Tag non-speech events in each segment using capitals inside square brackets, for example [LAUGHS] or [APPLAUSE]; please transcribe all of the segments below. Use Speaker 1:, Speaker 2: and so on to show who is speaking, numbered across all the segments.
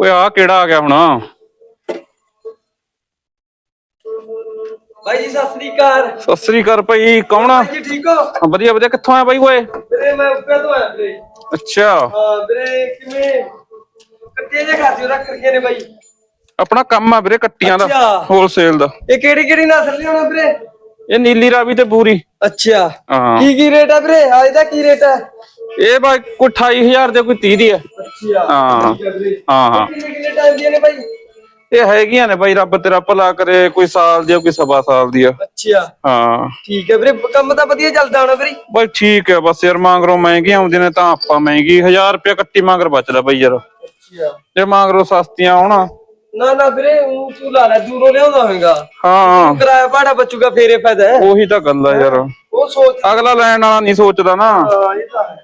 Speaker 1: ਓਏ ਆ ਕਿਹੜਾ ਆ ਗਿਆ ਹੁਣ?
Speaker 2: ਭਾਈ ਜੀ ਸਤਿ ਸ੍ਰੀ ਅਕਾਲ।
Speaker 1: ਸਤਿ ਸ੍ਰੀ ਅਕਾਲ ਭਾਈ ਕੌਣ ਆ?
Speaker 2: ਜੀ ਠੀਕ ਹੋ?
Speaker 1: ਵਧੀਆ ਵਧੀਆ। ਕਿੱਥੋਂ ਆਇਆ ਬਾਈ ਓਏ?
Speaker 2: ਵੀਰੇ ਮੈਂ ਉੱਪਰ ਤੋਂ ਆਇਆ ਵੀਰੇ।
Speaker 1: ਅੱਛਾ।
Speaker 2: ਹਾਂ ਵੀਰੇ ਕਿਵੇਂ? ਕੱਟੇ ਜੇ ਖਾਤੇ ਰੱਖ ਰਖੇ ਨੇ ਭਾਈ
Speaker 1: ਆਪਣਾ ਕੰਮ ਆ ਵੀਰੇ ਕੱਟੀਆਂ ਦਾ
Speaker 2: ਅੱਛਾ।
Speaker 1: ਹੋਲਸੇਲ ਦਾ।
Speaker 2: ਇਹ ਕਿਹੜੀ ਕਿਹੜੀ ਨਸਲ ਦੀ ਹੋਣਾ ਵੀਰੇ?
Speaker 1: ਇਹ ਨੀਲੀ ਰਾਵੀ ਤੇ ਪੂਰੀ
Speaker 2: ਅੱਛਾ।
Speaker 1: ਹਾਂ।
Speaker 2: ਕੀ ਕੀ ਰੇਟ ਹੈ ਵੀਰੇ? ਅੱਜ ਦਾ ਕੀ ਰੇਟ ਹੈ
Speaker 1: ਇਹ ਬਾਈ ਕੋਈ 28000 ਦੇ ਕੋਈ 30 ਦੀ ਹੈ। ਹਾਂ।
Speaker 2: ਹੈ
Speaker 1: ਹਾਂ। ਹਾਂ
Speaker 2: ਕਿੰਨੇ ਕਿੰਨੇ ਟਾਈਮ ਦੀਆਂ ਨੇ ਭਾਈ
Speaker 1: ਇਹ ਹੈਗੀਆਂ ਨੇ ਬਾਈ ਰੱਬ ਤੇਰਾ ਭਲਾ ਕਰੇ ਕੋਈ ਸਾਲ ਦੀ ਆ, ਕੋਈ ਸਵਾ ਸਾਲ ਦੀ ਆ
Speaker 2: ਅੱਛਾ।
Speaker 1: ਹਾਂ।
Speaker 2: ਠੀਕ ਹੈ ਵੀਰੇ ਕੰਮ ਤਾਂ ਵਧੀਆ ਚੱਲਦਾ ਹੋਣਾ ਵੀਰੇ।
Speaker 1: ਬਾਈ ਠੀਕ ਹੈ ਬਸ ਯਾਰ ਮੰਗਰੋਂ ਮਹਿੰਗੀਆਂ ਆਉਂਦੀਆਂ ਨੇ ਤਾਂ ਆਪਾਂ ਮਹਿੰਗੀ 1000 ਰੁਪਏ ਕੱਟੀ ਮੰਗਰ ਬਚਦਾ ਬਾਈ ਯਾਰ।
Speaker 2: ਅੱਛਾ।
Speaker 1: ਜੇ ਮੰਗਰੋਂ ਸਸਤੀਆਂ ਹੋਣ।
Speaker 2: ਨਾ ਨਾ ਵੀਰੇ ਊਂ ਤੂੰ ਲਾ ਲੈ ਦੂਰੋਂ ਲਿਆਉਂਦਾ ਹੋਵੇਗਾ।
Speaker 1: ਹਾਂ
Speaker 2: ਕਿਰਾਇਆ ਭਾੜਾ ਬਚੂਗਾ ਫੇਰੇ ਫਾਇਦਾ ਹੈ।
Speaker 1: ਉਹੀ ਤਾਂ ਗੱਲ ਆ ਯਾਰ।
Speaker 2: ਉਹ ਸੋਚ
Speaker 1: ਅਗਲਾ ਲੈਣ ਵਾਲਾ ਨਹੀਂ ਸੋਚਦਾ ਨਾ।
Speaker 2: ਹਾਂ ਇਹ ਤਾਂ ਹੈ।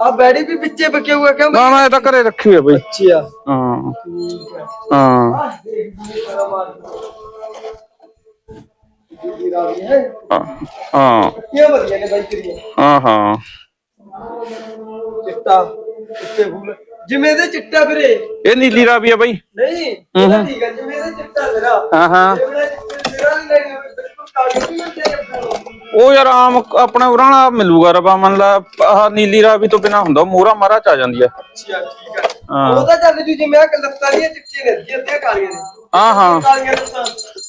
Speaker 2: ਆ ਬੈੜੀ ਵੀ ਵਿੱਚੇ ਬਕਿਆ ਹੋਇਆ ਕਿਉਂ?
Speaker 1: ਨਾ ਨਾ ਇਹ ਤਾਂ ਘਰੇ ਰੱਖੀ ਹੋਈ ਆ ਬਾਈ।
Speaker 2: ਅੱਛਾ।
Speaker 1: ਹਾਂ।
Speaker 2: ਠੀਕ ਹੈ
Speaker 1: ਹਾਂ।
Speaker 2: ਆਹ ਦੇਖ ਦੂਰੇ ਕਰਾ ਮਾਰ ਜੀ ਰਾਵੀ ਹੈ
Speaker 1: ਹਾਂ, ਹਾਂ
Speaker 2: ਕੀ ਵਧੀਆ ਨੇ ਬਾਈ ਤੇਰੀਆਂ?
Speaker 1: ਹਾਂ ਹਾਂ।
Speaker 2: ਚਿੱਟਾ ਉੱਤੇ ਫੁੱਲ। ਜਿਵੇਂ ਦੇ ਚਿੱਟਾ ਵੀਰੇ।
Speaker 1: ਇਹ ਨੀਲੀ ਰਾਵੀ ਆ ਬਾਈ।
Speaker 2: ਨਹੀਂ ਇਹਦਾ ਠੀਕ ਹੈ ਜਿਵੇਂ ਦੇ ਚਿੱਟਾ ਮੇਰਾ
Speaker 1: ਹਾਂ ਹਾਂ।
Speaker 2: ਜਿਹੜਾ ਜਿਹੜਾ ਨਹੀਂ ਲੈਣੀ ਹੋਵੇ ਬਿਲਕੁਲ ਕਾਲੀ ਨਹੀਂ ਹੁੰਦੀ ਹੈ
Speaker 1: ਉਹ ਯਾਰ ਆਮ ਆਪਣੇ ਉਰਾਂ ਵਾਲਾ ਮਿਲੂਗਾ ਰਬਾ ਮੰਨ ਲਾ ਆਹ ਨੀਲੀ ਰਾਵੀ ਤੋਂ ਬਿਨਾ ਹੁੰਦਾ ਮੋਹਰਾ ਮਾਰਾ ਚ ਆ ਜਾਂਦੀ ਆ।
Speaker 2: ਅੱਛਾ ਠੀਕ ਹੈ
Speaker 1: ਹਾਂ।
Speaker 2: ਉਹਦਾ ਚੱਲ ਜੂ ਜਿਵੇਂ ਆ ਲੱਤਾਂ ਦੀਆਂ ਚਿੱਟੀਆਂ ਨੇ ਅੱਧੀਆਂ ਅੱਧੀਆਂ ਕਾਲੀਆਂ ਨੇ।
Speaker 1: ਹਾਂ ਹਾਂ।
Speaker 2: ਕਾਲੀਆਂ ਲੱਤਾਂ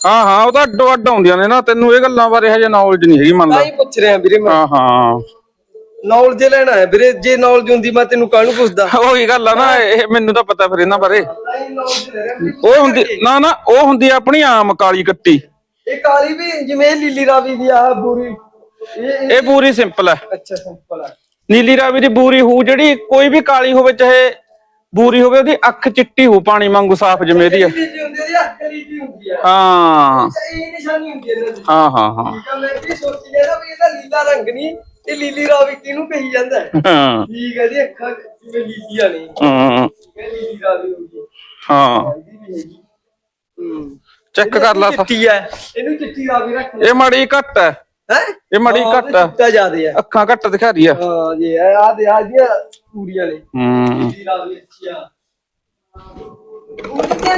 Speaker 1: ਹਾਂ ਹਾਂ ਉਹ ਤਾਂ ਅੱਡੋ ਅੱਡ ਆਉਂਦੀਆਂ ਨੇ ਨਾ ਤੈਨੂੰ ਇਹ ਗੱਲਾਂ ਬਾਰੇ ਹਜੇ ਨੌਲੇਜ ਨਹੀਂ ਹੈਗੀ ਮੰਨ ਲਾ।
Speaker 2: ਹੀ ਪੁੱਛ ਰਿਹਾ ਵੀਰੇ ਮੈਂ।
Speaker 1: ਹਾਂ ਹਾਂ।
Speaker 2: ਨੌਲੇਜ ਲੈਣਾ ਹੈ ਵੀਰੇ ਜੇ ਨੌਲੇਜ ਹੁੰਦੀ ਮੈਂ ਤੈਨੂੰ ਕਾਹਨੂੰ ਪੁੱਛਦਾ? [LAUGHS]
Speaker 1: ਉਹੀ ਗੱਲ ਆ ਨਾ ਇਹ ਮੈਨੂੰ ਤਾਂ ਪਤਾ ਫਿਰ ਇਹਨਾਂ ਬਾਰੇ।
Speaker 2: ਤਾਂ ਹੀ knowledge ਲੈ ਰਿਹਾ। ਵੀਰੇ।
Speaker 1: ਉਹ ਹੁੰਦੀ ਨਾ ਨਾ ਉਹ ਹੁੰਦੀ ਆ ਆਪਣੀ ਆਮ ਕਾਲੀ ਕੱਟੀ।
Speaker 2: ਇਹ ਕਾਲੀ ਵੀ ਜਿਵੇਂ ਇਹ ਲੀਲੀ ਰਾਵੀ ਦੀ ਆ ਬੂਰੀ। ਇਹ ਇਹ-
Speaker 1: ਇਹ ਪੂਰੀ ਸਿੰਪਲ ਹੈ।
Speaker 2: ਅੱਛਾ ਸਿੰਪਲ ਹੈ।
Speaker 1: ਨੀਲੀ ਰਾਵੀ ਦੀ ਬੂਰੀ ਹੂ ਜਿਹੜੀ ਕੋਈ ਵੀ ਕਾਲੀ ਹੋਵੇ ਚਾਹੇ ਬੂਰੀ ਹੋਵੇ ਉਹਦੀ ਅੱਖ ਚਿੱਟੀ ਹੋ ਪਾਣੀ ਵਾਂਗੂ ਸਾਫ਼ ਜਿਵੇਂ ਇਹਦੀ ਆ।
Speaker 2: ਲੀਲੀ ਹੁੰਦੀ ਹੈ ਦੀ ਅੱਖ ਲੀਲੀ ਹੁੰਦੀ ਹੈ
Speaker 1: ਹਾਂ।
Speaker 2: ਅੱਛਾ, ਇਹ ਨਿਸ਼ਾਨੀ ਹੁੰਦੀ ਹੈ ਇਹਨਾਂ ਦੀ
Speaker 1: ਹਾਂ ਹਾਂ ਹਾਂ।
Speaker 2: ਠੀਕ ਆ ਮੈਂ ਵੀ ਸੋਚੀ ਜਾਂਦਾ ਵੀ ਇਹਦਾ ਲੀਲਾ ਰੰਗ ਨਹੀਂ ਇਹ ਲੀਲੀ ਰਾਵੀ ਕਿਹਨੂੰ ਕਹੀ ਜਾਂਦਾ ਹੈ?
Speaker 1: ਹਾਂ।
Speaker 2: ਠੀਕ ਹੈ ਜੀ ਅੱਖਾਂ ਜਿਵੇਂ ਲੀਲੀਆਂ ਨੇ।
Speaker 1: ਹਾਂ।
Speaker 2: ਠੀਕ ਹੈ ਲੀਲੀ ਰਾਵੀ ਹੁੰਦੀ ਹੈ
Speaker 1: ਹਾਂ।
Speaker 2: ਇਹਦੀ ਵੀ ਹੈਗੀ। ਹੂੰ।
Speaker 1: ਚੈੱਕ ਕਰ ਲਾ
Speaker 2: ਚਿੱਟੀ ਹੈ। ਇਹਨੂੰ ਚਿੱਟੀ ਰਾਵੀ ਰੱਖ
Speaker 1: ਇਹ ਮਾੜੀ ਘੱਟ ਹੈ।
Speaker 2: ਹੈ?
Speaker 1: ਇਹ ਮਾੜੀ ਘੱਟ ਹੈ।
Speaker 2: ਚਿੱਟਾ ਜ਼ਿਆਦੇ ਹੈ।
Speaker 1: ਅੱਖਾਂ ਘੱਟ ਦਿਖਾ ਰਹੀ ਆ
Speaker 2: ਹਾਂ ਜੀ ਇਹ ਆ ਦੇ ਆ
Speaker 1: ਹੂੰ।
Speaker 2: ਅੱਛੀ ਆ।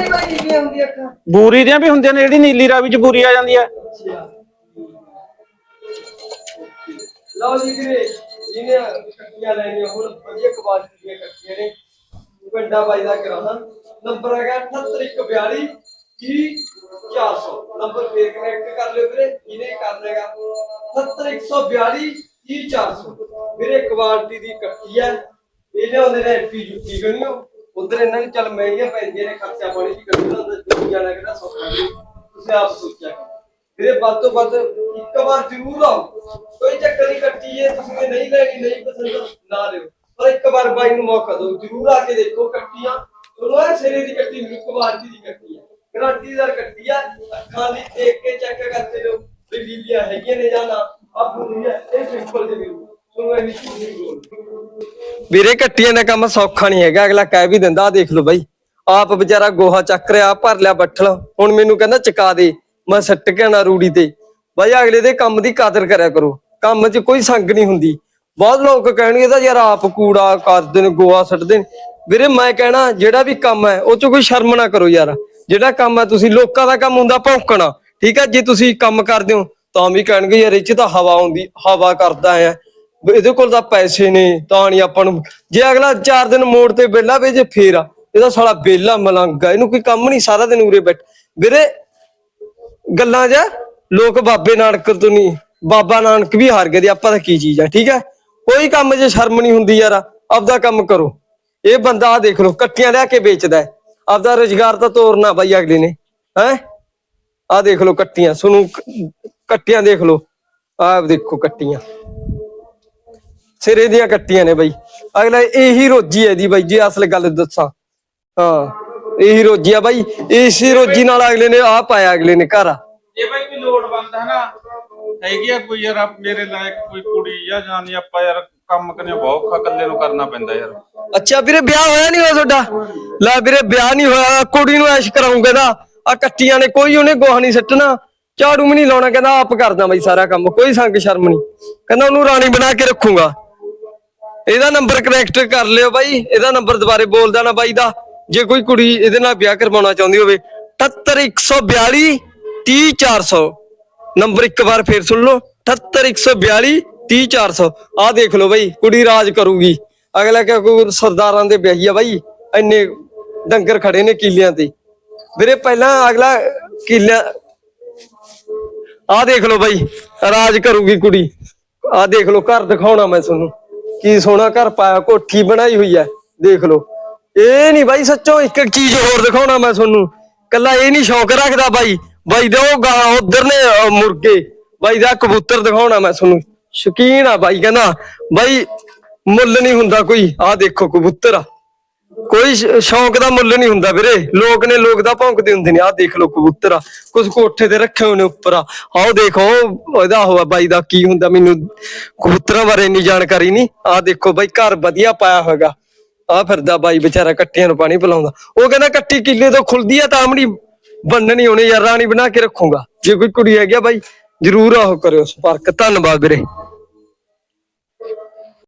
Speaker 2: ਬਾਈ ਹੁੰਦੀਆਂ ਅੱਖਾਂ?
Speaker 1: ਬੂਰੀ ਦੀਆਂ ਵੀ ਹੁੰਦੀਆਂ ਨੇ ਜਿਹੜੀ ਨੀਲੀ ਰਾਵੀ ਚ ਬੂਰੀ ਆ ਜਾਂਦੀ ਆ
Speaker 2: ਅੱਛਾ। ਲਓ ਜੀ ਵੀਰੇ ਇਹਨੇ ਕੱਟੀਆਂ ਲੈਣੀਆਂ ਹੁਣ ਵਧੀਆ ਕੁਆਲਿਟੀ ਦੀਆਂ ਕੱਟੀਆਂ ਨੇ। ਵੱਡਾ ਬਾਈ ਦਾ ਕਰਾਉਣਾ। ਨੰਬਰ ਹੈਗਾ 78142 ਜੀ 400 ਨੰਬਰ ਫੇਰ ਕਨੈਕਟ ਕਰ ਲਿਓ ਵੀਰੇ। ਇਹਨੇ ਕਰਨਾ ਹੈਗਾ? 78142 ਜੀ 400 ਵੀਰੇ ਕੁਆਲਿਟੀ ਦੀ ਕੱਟੀ ਹੈ। ਇਹਨੇ ਉਹਨੇ ਨੇ ਐਪੀ ਜੁੱਤੀ ਗਣੀਓ ਉਧਰ ਇਹਨਾਂ ਨੂੰ ਚੱਲ ਮਹਿੰਗੀਆਂ ਪੈਂਦੀਆਂ ਨੇ, ਖਰਚਾ ਪਾਣੀ ਦੀ ਕੱਢਣਾ ਹੁੰਦਾ ਜੁੱਤੀ ਜਾਣਾ ਕਿਹੜਾ ਸੌਖਾ ਨਹੀਂ ਤੁਸੀਂ ਆਪ ਸੋਚਿਆ ਵੀਰੇ, ਵੱਧ ਤੋਂ ਵੱਧ ਇੱਕ ਵਾਰ ਜ਼ਰੂਰ ਆਓ। ਕੋਈ ਚੱਕਰ ਨਹੀਂ, ਕੱਟੀ ਜੇ ਤੁਸੀਂ ਨਹੀਂ ਲੈਣੀ, ਨਹੀਂ ਪਸੰਦ, ਨਾ ਲਿਓ। ਪਰ ਇੱਕ ਵਾਰ ਬਾਈ ਨੂੰ ਮੌਕਾ ਦਿਓ। ਜ਼ਰੂਰ ਆ ਕੇ ਦੇਖੋ ਕੱਟੀਆਂ। ਤੁਹਾਨੂੰ ਸਿਰੇ ਦੀ ਕੱਟੀ ਮਿਲਕ ਕੁਆਲਿਟੀ ਦੀ ਕੱਟੀ। ਹੈ ਗਰੰਟੀਦਾਰ ਕੱਟੀ ਆ। ਅੱਖਾਂ ਦੀ ਦੇਖ ਕੇ ਚੈੱਕ ਕਰਦੇ ਰਹੋ ਵੀ ਲੀਲੀਆਂ ਹੈਗੀਆਂ ਨੇ ਜਾਂ ਨਾ। ਆਪ ਨੂੰ ਇਹ ਸਿੰਪਲ ਜਿਹੀ ਮਿਲੂ ਤੁਹਾਨੂੰ ਇਹ ਨਹੀਂ ਵੀਰੇ ਕੱਟੀਆਂ ਦਾ ਕੰਮ ਸੌਖਾ ਨਹੀਂ ਹੈਗਾ। ਅਗਲਾ ਕਹਿ ਵੀ ਦਿੰਦਾ, ਆਹ ਦੇਖ ਲਓ ਬਾਈ। ਆਪ ਵਿਚਾਰਾ ਗੋਹਾ ਚੱਕ ਰਿਹਾ ਭਰ ਲਿਆ ਬੱਠਲ। ਹੁਣ ਮੈਨੂੰ ਕਹਿੰਦਾ, ਚਕਾ ਦੇ। ਮੈਂ ਸੱਟ ਕੇ ਨਾ ਰੂੜੀ ਤੇ। ਬਾਈ, ਅਗਲੇ ਦੇ ਕੰਮ ਦੀ ਕਦਰ ਕਰਿਆ ਕਰੋ। ਕੰਮ 'ਚ ਕੋਈ ਸੰਗ ਨਹੀਂ ਹੁੰਦੀ। ਬਹੁਤ ਲੋਕ ਕਹਿਣਗੇ ਤਾਂ, ਯਾਰ ਆਪ ਕੂੜਾ ਕਰਦੇ ਨੇ ਗੋਹਾ ਸੱਟਦੇ ਨੇ ਵੀਰੇ, ਮੈਂ ਕਹਿਣਾ, ਜਿਹੜਾ ਵੀ ਕੰਮ ਹੈ, ਉਹ 'ਚ ਕੋਈ ਸ਼ਰਮ ਨਾ ਕਰੋ ਯਾਰ। ਜਿਹੜਾ ਕੰਮ ਹੈ, ਤੁਸੀਂ ਲੋਕਾਂ ਦਾ ਕੰਮ ਹੁੰਦਾ, ਭੌਂਕਣਾ, ਠੀਕ ਹੈ? ਜੇ ਤੁਸੀਂ ਕੰਮ ਕਰਦੇ ਹੋ, ਤਾਂ ਵੀ ਕਹਿਣਗੇ, ਯਾਰ, ਇਹ 'ਚ ਤਾਂ ਹਵਾ ਆਉਂਦੀ, ਹਵਾ ਕਰਦਾ ਹੈ। ਇਹਦੇ ਕੋਲ ਤਾਂ ਪੈਸੇ ਨੇ, ਤਾਂ ਨਹੀਂ ਆਪਾਂ ਨੂੰ, ਜੇ ਅਗਲਾ 4 ਦਿਨ ਮੋੜ ਤੇ ਵਿਹਲਾ ਵੇ, ਜੇ ਫੇਰ ਇਹਦਾ ਸਾਲਾ ਵਿਹਲਾ ਮਲੰਗਾ ਇਹਨੂੰ ਕੋਈ ਕੰਮ ਨਹੀਂ, ਸਾਰਾ ਦਿਨ ਉਰੇ ਬੈਠ ਵੀਰੇ, ਗੱਲਾਂ 'ਚ ਲੋਕ ਬਾਬੇ ਨਾਨਕ ਤੋਂ ਨਹੀਂ, ਬਾਬਾ ਨਾਨਕ ਵੀ ਹਾਰ ਗਏ ਦੀ ਆਪਾਂ ਤਾਂ ਕੀ ਚੀਜ਼ ਆ, ਠੀਕ ਹੈ? ਕੋਈ ਕੰਮ 'ਚ ਸ਼ਰਮ ਨਹੀਂ ਹੁੰਦੀ ਯਾਰ, ਆਪਦਾ ਕੰਮ ਕਰੋ। ਇਹ ਬੰਦਾ ਆ ਦੇਖ ਲਓ, ਕੱਟੀਆਂ ਲਿਆ ਕੇ ਵੇਚਦਾ ਹੈ। ਆਪਦਾ ਰੁਜ਼ਗਾਰ ਤਾਂ ਤੋਰਨਾ ਬਾਈ ਅਗਲੇ ਨੇ, ਹੈ? ਆ ਦੇਖ ਲਓ ਕੱਟੀਆਂ ਸੁਣੂ ਕੱਟੀਆਂ ਦੇਖ ਲਓ। ਆਹ ਦੇਖੋ ਕੱਟੀਆਂ। ਸਿਰੇ ਦੀਆਂ ਕੱਟੀਆਂ ਨੇ ਬਾਈ। ਅਗਲਾ ਇਹੀ ਰੋਜੀ ਹੈ ਦੀ ਬਾਈ, ਜੇ ਅਸਲ ਗੱਲ ਦੱਸਾਂ। ਹਾਂ, ਇਹੀ ਰੋਜੀ ਆ ਬਾਈ। ਇਸੇ ਰੋਜੀ ਨਾਲ ਅਗਲੇ ਨੇ ਆ ਪਾਇਆ ਅਗਲੇ ਨੇ ਘਰ।
Speaker 1: ਇਹ ਬਾਈ ਕੋਈ ਲੋੜ ਬੰਦ ਹੈ ਨਾ? ਹੈਗੀ ਆ ਕੋਈ ਯਾਰ ਮੇਰੇ ਲਾਇਕ ਕੋਈ ਕੁੜੀ ਜਾਂ ਜਾਨੀ ਆਪਾਂ ਯਾਰ ਕੰਮ ਕਨੇ ਬਹੁਤ ਔਖਾ, ਇਕੱਲੇ ਨੂੰ ਕਰਨਾ ਪੈਂਦਾ ਯਾਰ।
Speaker 2: ਅੱਛਾ ਵੀਰੇ, ਵਿਆਹ ਹੋਇਆ ਨਹੀਂ ਹੋਇਆ ਤੁਹਾਡਾ? ਲੈ ਵੀਰੇ, ਵਿਆਹ ਨਹੀਂ ਹੋਇਆ, ਕੁੜੀ ਨੂੰ ਐਸ਼ ਕਰਾਉਂਗੇ ਨਾ ਆ ਕੱਟੀਆਂ ਨੇ, ਕੋਈ ਉਹਨੇ ਗੋਹਾ ਨਹੀਂ ਸੱਟਣਾ। ਝਾੜੂ ਵੀ ਨਹੀਂ ਲਾਉਣਾ, ਕਹਿੰਦਾ ਆਪ ਕਰਦਾ ਬਾਈ ਸਾਰਾ ਕੰਮ, ਕੋਈ ਸੰਗ ਸ਼ਰਮ ਨਹੀਂ ਕਹਿੰਦਾ ਉਹਨੂੰ ਰਾਣੀ ਬਣਾ ਕੇ ਰੱਖੂਗਾ। ਇਹਦਾ ਨੰਬਰ ਕਨੈਕਟ ਕਰ ਲਿਓ ਬਾਈ, ਇਹਦਾ ਨੰਬਰ ਦੁਬਾਰੇ ਬੋਲ ਦੇਣਾ ਬਾਈ ਦਾ। ਜੇ ਕੋਈ ਕੁੜੀ ਇਹਦੇ ਨਾਲ ਵਿਆਹ ਕਰਵਾਉਣਾ ਚਾਹੁੰਦੀ ਹੋਵੇ 78142 30400 ਨੰਬਰ ਇੱਕ ਵਾਰ ਫੇਰ ਸੁਣ ਲਓ 78142 30400 ਆਹ ਦੇਖ ਲਓ ਬਾਈ, ਕੁੜੀ ਰਾਜ ਕਰੂਗੀ। ਅਗਲਾ ਕਿਆ ਕੋਈ ਸਰਦਾਰਾਂ ਦੇ ਵਿਆਹੀ ਆ ਬਾਈ, ਇੰਨੇ ਡੰਗਰ ਖੜੇ ਨੇ ਕੀਲਿਆਂ ਤੇ। ਵੀਰੇ, ਪਹਿਲਾਂ ਅਗਲਾ ਕੀਲਿਆਂ ਆਹ ਦੇਖ ਲਓ ਬਾਈ, ਰਾਜ ਕਰੂਗੀ ਕੁੜੀ। ਆਹ ਦੇਖ ਲਓ, ਘਰ ਦਿਖਾਉਣਾ ਮੈਂ ਤੁਹਾਨੂੰ। ਕੀ ਸੋਹਣਾ ਘਰ ਪਾਇਆ, ਕੋਠੀ ਬਣਾਈ ਹੋਈ ਹੈ ਦੇਖ ਲਓ। ਇਹ ਨਹੀਂ ਬਾਈ, ਸੱਚੋ ਇੱਕ ਇੱਕ ਚੀਜ਼ ਹੋਰ ਦਿਖਾਉਣਾ ਮੈਂ ਤੁਹਾਨੂੰ। ਕੱਲਾ ਇਹ ਨਹੀਂ ਸ਼ੌਕ ਰੱਖਦਾ ਬਾਈ। ਬਾਈ ਦਾ ਉਹ ਗਾ ਉਧਰ ਨੇ ਮੁਰਗੇ। ਬਾਈ ਦਾ ਕਬੂਤਰ ਦਿਖਾਉਣਾ ਮੈਂ ਤੁਹਾਨੂੰ। ਸ਼ੌਕੀਨ ਆ ਬਾਈ, ਕਹਿੰਦਾ, ਬਾਈ, ਮੁੱਲ ਨਹੀਂ ਹੁੰਦਾ ਕੋਈ। ਆਹ ਦੇਖੋ ਕਬੂਤਰ ਆ। ਕੋਈ ਸ਼- ਸ਼ੌਂਕ ਦਾ ਮੁੱਲ ਨਹੀਂ ਹੁੰਦਾ ਵੀਰੇ। ਲੋਕ ਨੇ, ਲੋਕ ਦਾ ਭੌਂਕਦੇ ਹੁੰਦੇ ਨੇ। ਆਹ ਦੇਖ ਲੋ ਕਬੂਤਰ ਆ। ਕੁਝ ਕੋਠੇ ਤੇ ਰੱਖੇ ਹੋਏ ਨੇ ਉੱਪਰ ਆ। ਆਹ ਦੇਖੋ ਉਹਦਾ ਹੋਆ ਬਾਈ ਦਾ ਕੀ ਹੁੰਦਾ ਮੈਨੂੰ ਕਬੂਤਰਾਂ ਬਾਰੇ ਇੰਨੀ ਜਾਣਕਾਰੀ ਨਹੀਂ। ਆਹ ਦੇਖੋ ਬਾਈ, ਘਰ ਵਧੀਆ ਪਾਇਆ ਹੋਏਗਾ। ਆ ਫਿਰਦਾ ਬਾਈ ਵਿਚਾਰਾ ਕੱਟਿਆਂ ਨੂੰ ਪਾਣੀ ਪਿਲਾਉਂਦਾ। ਉਹ ਕਹਿੰਦਾ, ਕੱਟੀ ਕਿੱਲੇ ਤੋਂ ਖੁੱਲਦੀ ਆ ਤਾਂ ਆਮਣੀ ਬੰਨਣੀ ਹੋਣੀ ਯਾਰ ਰਾਣੀ ਬਣਾ ਕੇ ਰੱਖੂਗਾ। ਜੇ ਕੋਈ ਕੁੜੀ ਹੈਗੀ ਆ ਬਾਈ, ਜਰੂਰ ਆਹ ਕਰਿਓ ਸੰਪਰਕ। ਧੰਨਵਾਦ ਵੀਰੇ।